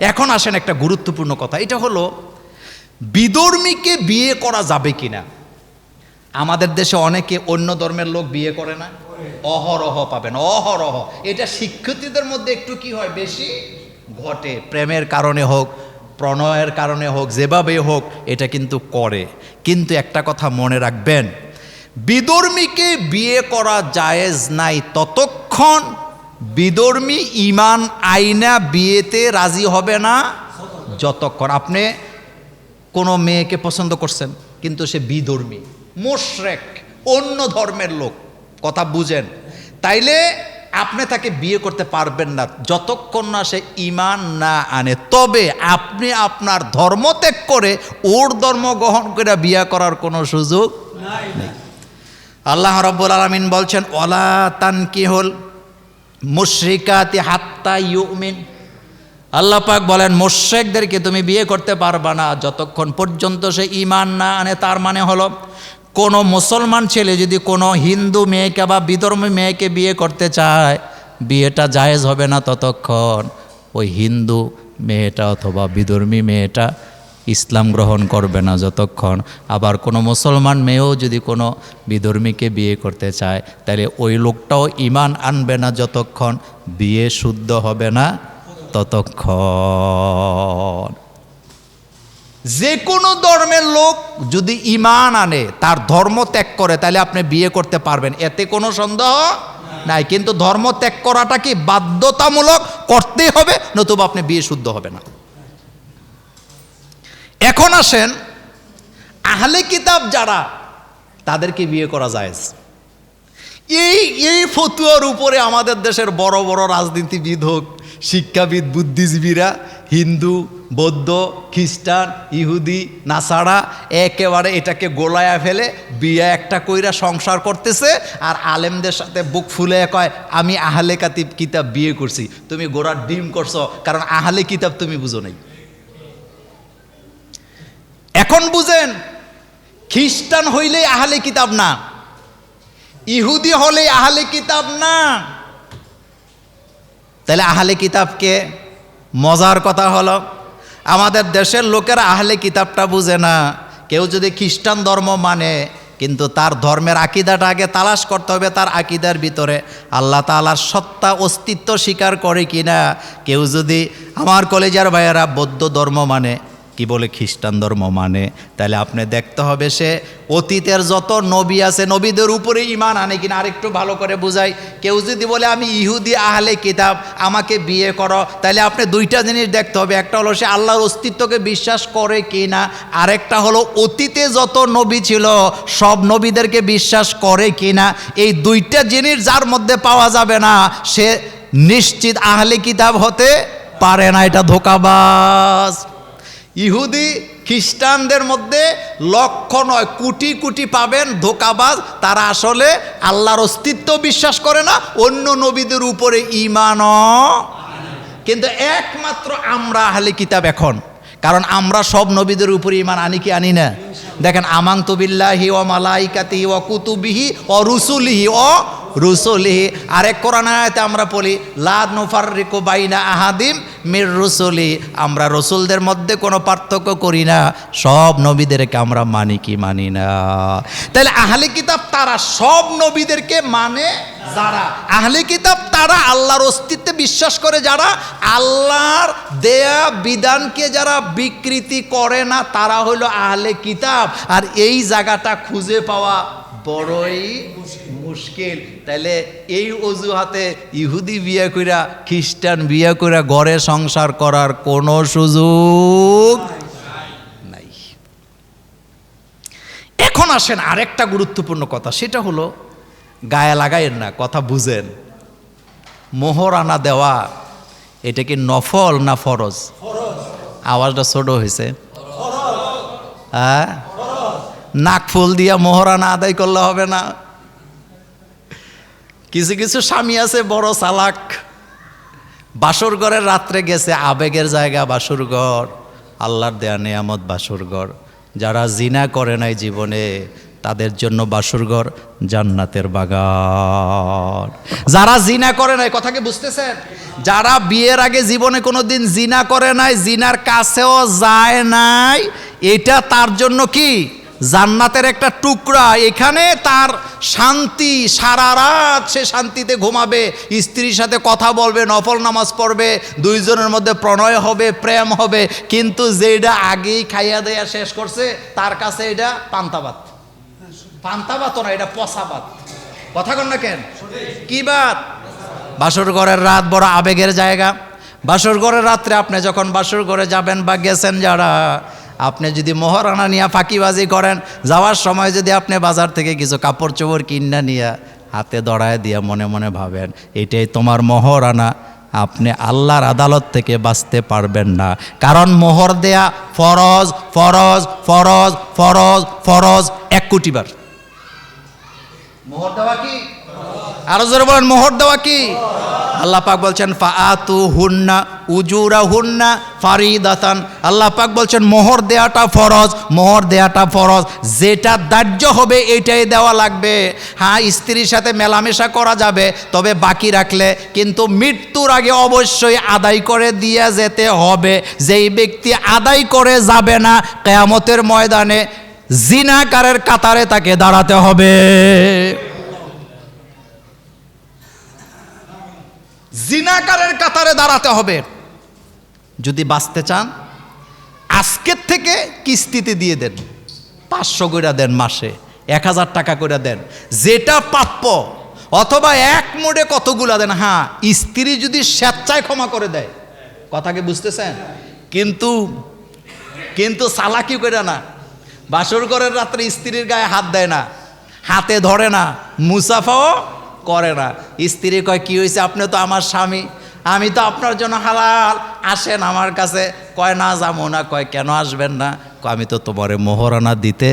এখন আসেন একটা গুরুত্বপূর্ণ কথা। এটা হলো, বিধর্মীকে বিয়ে করা যাবে কিনা? আমাদের দেশে অনেকে অন্য ধর্মের লোক বিয়ে করে না। অহরহ পাবেন অহরহ। এটা শিক্ষিতদের মধ্যে একটু কি হয়? বেশি ঘটে। প্রেমের কারণে হোক, প্রণয়ের কারণে হোক যেভাবে হোক, এটা কিন্তু করে। কিন্তু একটা কথা মনে রাখবেন, বিধর্মীকে বিয়ে করা জায়েজ নাই ততক্ষণ বিধর্মী ইমান আইনা বিয়েতে রাজি হবে না যতক্ষণ আপনি কোনো মেয়েকে পছন্দ করছেন কিন্তু সে বিধর্মী মোশরেক অন্য ধর্মের লোক কথা বুঝেন। তাইলে আপনি তাকে বিয়ে করতে পারবেন না যতক্ষণ না সে ইমান না আনে। তবে আপনি আপনার ধর্ম ত্যাগ করে ওর ধর্ম গ্রহণ করে বিয়ে করার কোনো সুযোগ নেই। আল্লাহ রব্বুল আলমিন বলছেন ওলা তান কি হল মুশ্রিকাতি হাত্তা ইউমিন। আল্লাহ বলেন মোশেকদেরকে তুমি বিয়ে করতে পারবা না যতক্ষণ পর্যন্ত সে ইমান না আনে। তার মানে হলো, কোনো মুসলমান ছেলে যদি কোনো হিন্দু মেয়েকে বা বিধর্মী মেয়েকে বিয়ে করতে চায়, বিয়েটা জায়েজ হবে না ততক্ষণ। ওই হিন্দু মেয়েটা অথবা বিধর্মী মেয়েটা ইসলাম গ্রহণ করবে না যতক্ষণ। আবার কোনো মুসলমান মেয়েও যদি কোনো বিধর্মীকে বিয়ে করতে চায়, তাহলে ওই লোকটাও ইমান আনবে না যতক্ষণ, বিয়ে শুদ্ধ হবে না ততক্ষণ। যে কোনো ধর্মের লোক যদি ইমান আনে, তার ধর্ম ত্যাগ করে, তাহলে আপনি বিয়ে করতে পারবেন। এতে কোনো সন্দেহ নাই, কিন্তু ধর্ম ত্যাগ করাটা কি বাধ্যতামূলক? করতেই হবে, নতুবা আপনি বিয়ে শুদ্ধ হবে না। এখন আসেন, আহলে কিতাব যারা, তাদেরকে বিয়ে করা যায় এই এই ফতুয়ার উপরে আমাদের দেশের বড় বড় রাজনীতিবিদ হোক, শিক্ষাবিদ, বুদ্ধিজীবীরা, হিন্দু, বৌদ্ধ, খ্রিস্টান, ইহুদি নাসাড়া একেবারে এটাকে গোলায়া ফেলে বিয়ে একটা কইরা সংসার করতেছে, আর আলেমদের সাথে বুক ফুলে কয়, আমি আহলে কাতিব কিতাব বিয়ে করছি। তুমি গোড়ার ডিম করছ, কারণ আহলে কিতাব তুমি বুঝো নাই। এখন বুঝেন, খ্রিস্টান হইলেই আহলে কিতাব না, ইহুদি হলে আহলে কিতাব না। তাহলে আহলে কিতাবকে মজার কথা হলো, আমাদের দেশের লোকেরা আহলে কিতাবটা বুঝে না। কেউ যদি খ্রিস্টান ধর্ম মানে কিন্তু তার ধর্মের আকিদাটা আগে তালাশ করতে হবে তার আকিদার ভিতরে। আল্লাহ তালার সত্তা, অস্তিত্ব স্বীকার করে কিনা। কেউ যদি, আমার কলেজের ভাইয়েরা বৌদ্ধ ধর্ম মানে কি বলে খ্রিস্টান ধর্ম মানে? তাহলে আপনি দেখতে হবে সে অতীতের যত নবী আছে, নবীদের উপরে ইমান আনে কিনা আরেকটু ভালো করে বুঝাই। কেউ যদি বলে, আমি ইহুদি আহলে কিতাব, আমাকে বিয়ে করো, তাহলে আপনি দুইটা জিনিস দেখতে হবে। একটা হলো সে আল্লাহর অস্তিত্বকে বিশ্বাস করে কি না আরেকটা হলো অতীতে যত নবী ছিল, সব নবীদেরকে বিশ্বাস করে কি না এই দুইটা জিনিস যার মধ্যে পাওয়া যাবে না, সে নিশ্চিত আহলে কিতাব হতে পারে না। এটা ধোকাবাজ। ইহুদি খ্রিস্টানদের মধ্যে লক্ষ নয়, কোটি কোটি পাবেন ধোকাবাজ। তারা আসলে আল্লাহর অস্তিত্ব বিশ্বাস করে না, অন্য নবীদের উপরে ইমানও কিন্তু একমাত্র আমরা আহলে কিতাব এখন। কারণ আমরা সব নবীদের উপরে ইমান আনি কি আনি না? দেখেন আমাং তবিল্লাহি ও মালাইকাতি ও কুতুবিহি ও রুসুলিহি ও রুসুলিহি, আরেক কোরআন আয়াতে আমরা বলি রিকো বাইনা আহাদিম মির রুসলি আমরা রসুলদের মধ্যে কোনো পার্থক্য করি না, সব নবীদেরকে আমরা মানি কি মানি না। তাহলে আহলে কিতাব তারা সব নবীদেরকে মানে যারা? আহলে কিতাব তারা আল্লাহর অস্তিত্বে বিশ্বাস করে যারা? আল্লাহর দেয়া বিধানকে যারা বিকৃতি করে না, তারা হলো আহলে কিতাব। আর এই জায়গাটা খুঁজে পাওয়া বড়ই মুশকিল। তাহলে এই অজুহাতে ইহুদি বিয়ে কইরা খ্রিস্টান বিয়ে কইরা ঘরে সংসার করার কোনো সুযোগ নাই। এখন আসেন আরেকটা গুরুত্বপূর্ণ কথা সেটা হলো গায়ে লাগাইয়েন না কথা বুঝেন। মোহরানা দেওয়া এটা কি নফল না ফরজ? আওয়াজটা ছোট হয়েছে হ্যাঁ? নাক ফুল দিয়া মোহরানা আদায় করলে হবে না। কিছু কিছু স্বামী আছে, বড় চালাক। বাসর ঘরের রাত্রে গেছে, আবেগের জায়গা বাসর ঘর। আল্লাহর দেয়া নেয়ামত বাসর ঘর। যারা জিনা করে নাই জীবনে, তাদের জন্য বাসুরঘর জান্নাতের বাগান। যারা জিনা করে নাই, কথা কি বুঝতেছেন? যারা বিয়ের আগে জীবনে কোনো দিন জিনা করে নাই, জিনার কাছেও যায় নাই, এটা তার জন্য কি? জান্নাতের একটা টুকরা, এখানে তার শান্তি, সারা রাত সে শান্তিতে ঘুমাবে, স্ত্রীর সাথে কথা বলবে, নফল নামাজ পড়বে, দুইজনের মধ্যে প্রণয় হবে, প্রেম হবে, কিন্তু যেটা আগেই খাইয়া দেয়া শেষ করছে, তার কাছে এটা পান্তাবাত পান্তাবাত না, এটা পশাবাত কথা কন না কেন? কি বাত বাসর ঘরের রাত বড় আবেগের জায়গা। বাসর ঘরের রাত্রে আপনি যখন বাসর ঘরে যাবেন বা গেছেন যারা আপনি যদি মোহরানা নিয়ে ফাঁকিবাজি করেন, যাওয়ার সময় যদি আপনি বাজার থেকে কিছু কাপড় চোপড় কিনা নিয়ে হাতে দড়ায় দিয়ে মনে মনে ভাবেন, এটাই তোমার মোহরানা, আপনি আল্লাহর আদালত থেকে বাঁচতে পারবেন না। কারণ মোহর দেয়া ফরজ ফরজ ফরজ ফরজ ফরজ, এক কোটিবার মোহর দেওয়া কি? আরও জোরে বলেন, মোহর দেওয়া কি? আল্লাহ পাক বলছেন ফাআতু হুন্না উজুরা হুন্না ফারিদাতান। আল্লাহ পাক বলছেন, মোহর দেয়াটা ফরজ, মোহর দেয়াটা ফরজ। যেটা দাহ্য হবে এটাই দেওয়া লাগবে। হ্যাঁ স্ত্রীর সাথে মেলামেশা করা যাবে, তবে বাকি রাখলে, কিন্তু মৃত্যুর আগে অবশ্যই আদায় করে দিয়ে যেতে হবে। যেই ব্যক্তি আদায় করে যাবে না, কেয়ামতের ময়দানে জিনাকারের কাতারে তাকে দাঁড়াতে হবে। জিনাকারের কাতারে দাঁড়াতে হবে। যদি বাঁচতে চান, আজকের থেকে কিস্তিতে দিয়ে দেন। পাঁচশো করে দেন মাসে, এক হাজার টাকা করে দেন। যেটা প্রাপ্য, অথবা এক মোড়ে কতগুলা দেন হ্যাঁ স্ত্রী যদি স্বেচ্ছায় ক্ষমা করে দেয়। কথাকে বুঝতেছেন? কিন্তু কিন্তু সালাকি করে না। বাসর ঘরের রাত্রে স্ত্রীর গায়ে হাত দেয় না, হাতে ধরে না, মুসাফাও করে না। স্ত্রী কয় কি হয়েছে আপনি তো আমার স্বামী। আমি তো আপনার জন্য হালাল। আসেন আমার কাছে। কয় না যাব না। কয় কেন আসবেন না? আমি তো তোমারে মোহরানা দিতে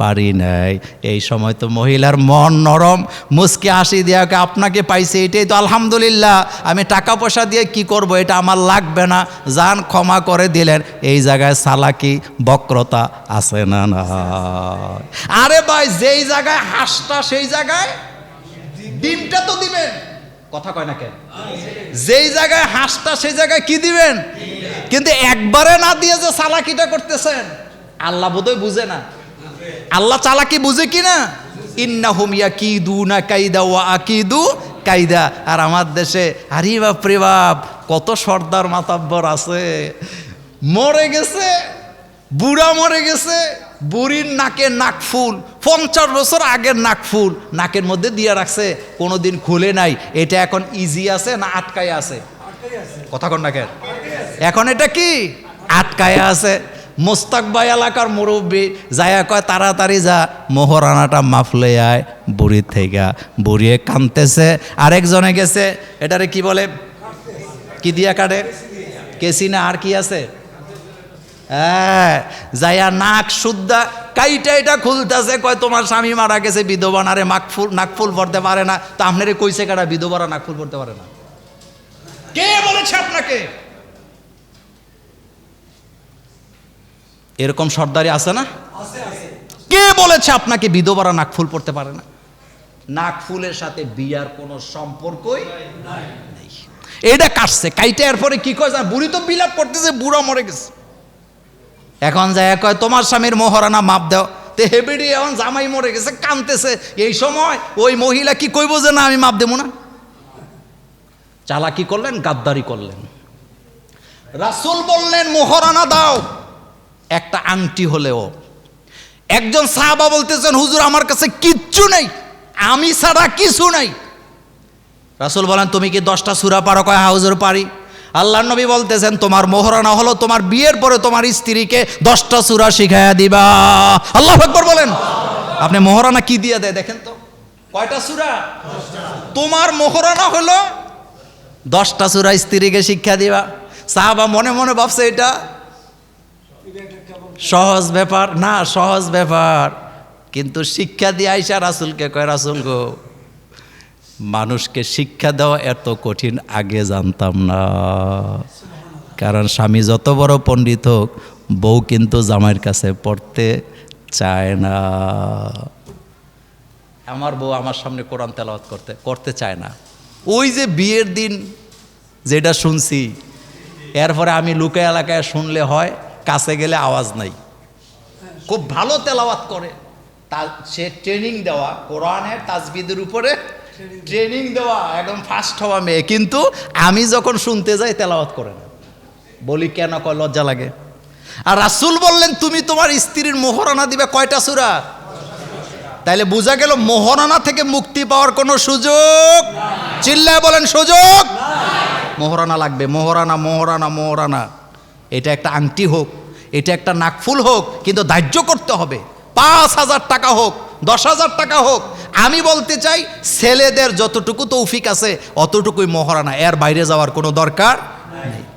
পারি নাই। এই সময় তো মহিলার মন নরম। মুসকে হাসি দিয়া কয়, আপনাকে পাইছে এটাই তো আলহামদুলিল্লাহ। আমি টাকা পয়সা দিয়ে কি করব? এটা আমার লাগবে না। যান ক্ষমা করে দিলেন। এই জায়গায় সালাকি বক্রতা আছে না না আরে ভাই যেই জায়গায় হাসটা সেই জায়গায় ডিমটা তো দিবেন। কথা কয় না কেন? যেই জায়গায় হাঁসটা সেই জায়গায় কি দিবেন? কিন্তু একবারে না দিয়ে যে চালাকিটা করতেছেন আল্লাহ বোধহয় বুঝে না। আল্লাহ চালাকি বুঝে কি না? ইন্না হুমিয়া কি দু না কাইদা ও আকিদু কাইদা। আর আমার দেশে আরে বাপ রে বাপ কত সর্দার মাতাব্বর আছে। মরে গেছে বুড়া মরে গেছে, বুড়ির নাকে ফুল, পঞ্চাশ বছর আগের নাক ফুল, নাকের মধ্যে দিয়ে রাখছে, কোনোদিন খুলে নাই। এটা এখন ইজি আছে না আটকায় আছে? কথা কন না কেন? এখন এটা কি? আটকায় আছে। মোস্তাকবাই এলাকার মুরব্বী যায়া কয়, তাড়াতাড়ি যা, মোহরানাটা মাফলে আয়, বুড়ির থেকে বুড়িয়ে কানতেছে আরেকজনে গেছে, এটারে কি বলে? কি দিয়া কাটে? কেসি না, আর কি আছে? হ্যাঁ যাইয়া নাক শুদ্ধা কাইটা এটা খুলতেছে কয় তোমার স্বামী মারা গেছে বিধবা না রে মাকফুল নাকফুল পড়তে পারে না। তো আপনারে কইছে কাটা বিধবারা নাকফুল পড়তে পারে না। কে বলেছে আপনাকে? এরকম সর্দারি আছে না? কে বলেছে আপনাকে বিধবারা নাকফুল পড়তে পারে না? নাকফুলের সাথে বিয়ার কোনো সম্পর্কই নেই এটা কাটছে কাইটা এরপরে কি কয় বুড়ি তো বিলাপ করতেছে বুড়া মরে গেছে। এখন যায় কয়, তোমার স্বামীর মোহরানা মাপ দাও। তে হেবিডি এখন জামাই মরে গেছে কানতেছে এই সময় ওই মহিলা কি কইব যে, না, আমি মাপ দেবো না? চালাকি করলেন, গাদ্দারি করলেন। রাসূল বললেন, মোহরানা দাও। একটা আংটি হলেও। একজন সাহাবা বলতেছেন, হুজুর, আমার কাছে কিচ্ছু নেই। আমি ছাড়া কিছু নাই। রাসূল বলেন, তুমি কি দশটা সুরা পারো? কয় হাউজুর পারি। আল্লাহ নবী বলতেছেন, তোমার মোহরানা হলো তোমার বিয়ের পরে তোমার স্ত্রীকে দশটা সুরা শিখাইয়া দিবা। আল্লাহ আকবর বলেন। আপনি মোহরানা কি দিয়ে দেয় দেখেন তো? কয়টা সুরা তোমার মোহরানা হলো দশটা সুরা স্ত্রীকে শিক্ষা দিবা। সাহাবা মনে মনে ভাবছে এটা সহজ ব্যাপার। না, সহজ ব্যাপার। কিন্তু শিক্ষা দিয়ে আইসা রাসুলকে কয়, রাসুল গো মানুষকে শিক্ষা দেওয়া এত কঠিন, আগে জানতাম না। কারণ স্বামী যত বড় পণ্ডিত হোক, বউ কিন্তু জামাইয়ের কাছে পড়তে চায় না। আমার বউ আমার সামনে কোরআন তেলাওয়াত করতে করতে চায় না। ওই যে বিয়ের দিন যেটা শুনছি, এরপরে আমি লুকে এলাকায় শুনলে হয়, কাছে গেলে আওয়াজ নাই। খুব ভালো তেলাওয়াত করে। তা সে ট্রেনিং দেওয়া, কোরআনের তাজবিদের উপরে ট্রেনিং দেওয়া। একদম ফার্স্ট হওয়া মেয়ে। কিন্তু আমি যখন শুনতে যাই, তেলাওয়াত করে না। বলি, কেন কয়, লজ্জা লাগে। আর রাসুল বললেন, তুমি তোমার স্ত্রীর মোহরানা দিবে কয়টা সুরা? তাইলে বোঝা গেল, মোহরানা থেকে মুক্তি পাওয়ার কোনো সুযোগ চিল্লায় বলেন, সুযোগ মোহরানা লাগবে। মোহরানা মোহরানা মোহরানা। এটা একটা আংটি হোক, এটা একটা নাকফুল হোক, কিন্তু ধার্য করতে হবে। পাঁচ হাজার টাকা হোক দশ হাজার টাকা হোক, আমি বলতে চাই ছেলেদের যতটুকু তৌফিক আছে, অতটুকুই মহারানা, এর বাইরে যাওয়ার কোনো দরকার